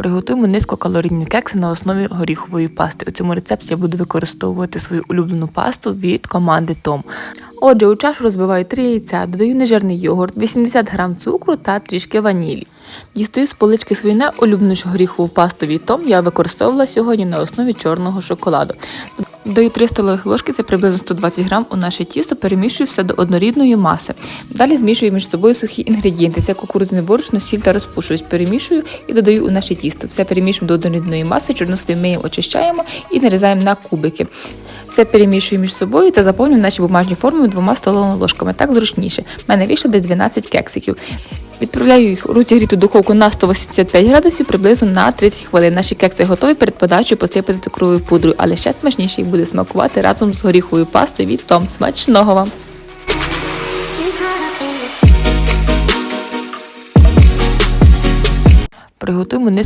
Приготуємо низькокалорійні кекси на основі горіхової пасти. У цьому рецепті я буду використовувати свою улюблену пасту від команди Том. Отже, у чашу розбиваю 3 яйця, додаю нежирний йогурт, 80 г цукру та трішки ванілі. Дістаю з полички свою неулюблену горіхову пасту від Том, я використовувала сьогодні на основі чорного шоколаду. Додаю 3 столових ложки, це приблизно 120 грам у наше тісто, перемішую все до однорідної маси. Далі змішую між собою сухі інгредієнти. Це кукурудзяне борошно, сіль та розпушувач. Перемішую і додаю у наше тісто. Все перемішуємо до однорідної маси, чорнослив миємо, очищаємо і нарізаємо на кубики. Все перемішую між собою та заповнюю наші бумажні форми двома столовими ложками. Так зручніше. У мене вийшло десь 12 кексиків. Відправляю їх розігріту духовку на 185 градусів приблизно на 30 хвилин. Наші кекси готові перед подачею посипати цукровою пудрою, але ще смачніше їх буде смакувати разом з горіховою пастою від Том. Смачного вам! Приготуємо низку